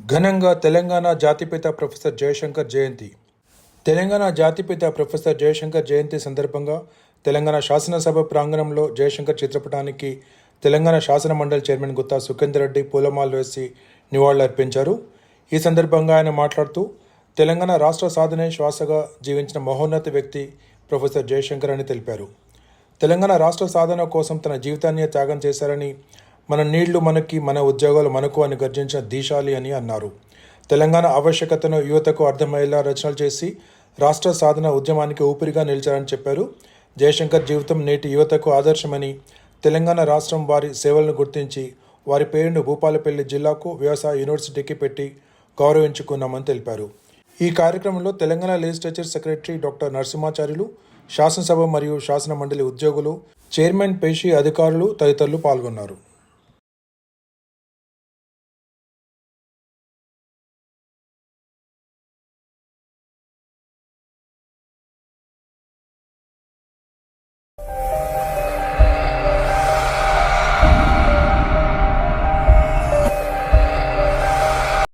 ఘనంగా తెలంగాణ జాతిపిత ప్రొఫెసర్ జయశంకర్ జయంతి. తెలంగాణ జాతిపిత ప్రొఫెసర్ జయశంకర్ జయంతి సందర్భంగా తెలంగాణ శాసనసభ ప్రాంగణంలో జయశంకర్ చిత్రపటానికి తెలంగాణ శాసన మండలి చైర్మన్ గుత్తా సుఖేందర్ రెడ్డి పూలమాలలు వేసి నివాళులర్పించారు. ఈ సందర్భంగా ఆయన మాట్లాడుతూ తెలంగాణ రాష్ట్ర సాధనే శ్వాసగా జీవించిన మహోన్నత వ్యక్తి ప్రొఫెసర్ జయశంకర్ అని తెలిపారు. తెలంగాణ రాష్ట్ర సాధన కోసం తన జీవితాన్ని త్యాగం చేశారని మన నీళ్ళు మనకి మన ఉద్యోగాలు మనకు అని గర్జించిన దీశాలి అని అన్నారు. తెలంగాణ ఆవశ్యకతను యువతకు అర్థమయ్యేలా రచనలు చేసి రాష్ట్ర సాధన ఉద్యమానికి ఊపిరిగా నిలిచారని చెప్పారు. జయశంకర్ జీవితం నేటి యువతకు ఆదర్శమని తెలంగాణ రాష్ట్రం వారి సేవలను గుర్తించి వారి పేరును భూపాలపల్లి జిల్లాకు వ్యవసాయ యూనివర్సిటీకి పెట్టి గౌరవించుకున్నామని తెలిపారు. ఈ కార్యక్రమంలో Telangana legislature secretary doctor Narasimhacharyulu శాసనసభ మరియు శాసన మండలి ఉద్యోగులు చైర్మన్ పేషి అధికారులు తదితరులు పాల్గొన్నారు.